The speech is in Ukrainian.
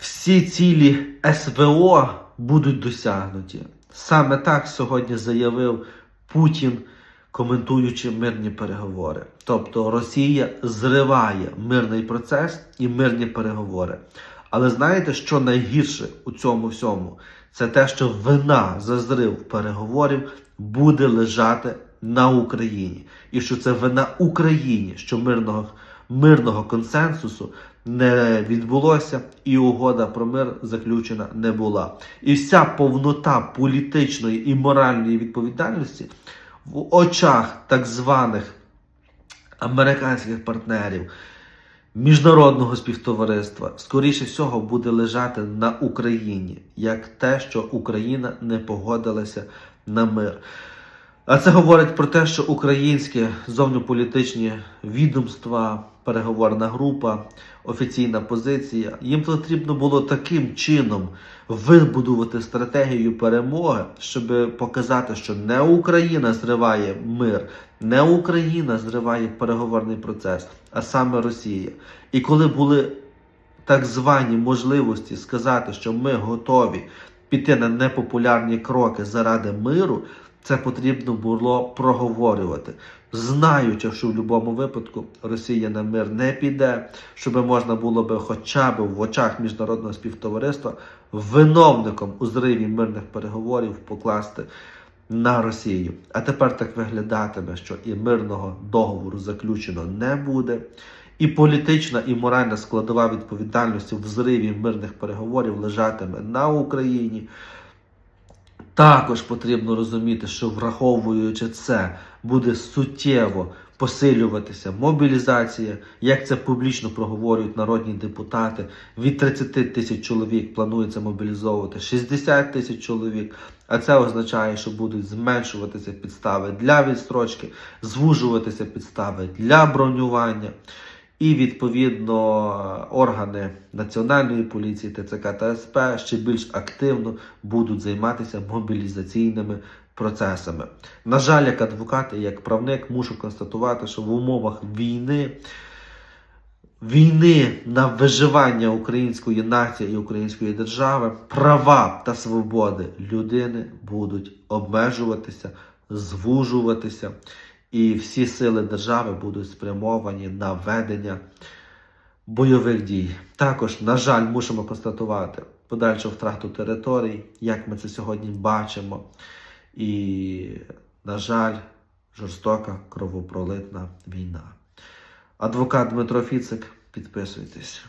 всі цілі СВО будуть досягнуті. Саме так сьогодні заявив Путін, коментуючи мирні переговори. Тобто Росія зриває мирний процес і мирні переговори. Але знаєте, що найгірше у цьому всьому? Це те, що вина за зрив переговорів буде лежати на Україні. І що це вина Україні, що мирного, мирного консенсусу не відбулося, і угода про мир заключена не була. І вся повнота політичної і моральної відповідальності в очах так званих американських партнерів, міжнародного співтовариства, скоріше всього, буде лежати на Україні, як те, що Україна не погодилася на мир. А це говорить про те, що українське зовньополітичні відомства, переговорна група, офіційна позиція, їм потрібно було таким чином вибудувати стратегію перемоги, щоб показати, що не Україна зриває мир, не Україна зриває переговорний процес, а саме Росія. І коли були так звані можливості сказати, що ми готові піти на непопулярні кроки заради миру, це потрібно було проговорювати, знаючи, що в будь-якому випадку Росія на мир не піде, щоб можна було би хоча б в очах міжнародного співтовариства виновником у зриві мирних переговорів покласти на Росію. А тепер так виглядатиме, що і мирного договору заключено не буде. І політична і моральна складова відповідальності в зриві мирних переговорів лежатиме на Україні. Також потрібно розуміти, що враховуючи це, буде суттєво посилюватися мобілізація, як це публічно проговорюють народні депутати. Від 30 тисяч чоловік планується мобілізовувати 60 тисяч чоловік. А це означає, що будуть зменшуватися підстави для відстрочки, звужуватися підстави для бронювання. І відповідно органи національної поліції, ТЦК та СП ще більш активно будуть займатися мобілізаційними процесами. На жаль, як адвокат і як правник мушу констатувати, що в умовах війни, війни на виживання української нації і української держави, права та свободи людини будуть обмежуватися, звужуватися і всі сили держави будуть спрямовані на ведення бойових дій. Також, на жаль, мусимо констатувати подальшу втрату територій, як ми це сьогодні бачимо. І, на жаль, жорстока кровопролитна війна. Адвокат Дмитро Фіцик, підписуйтесь.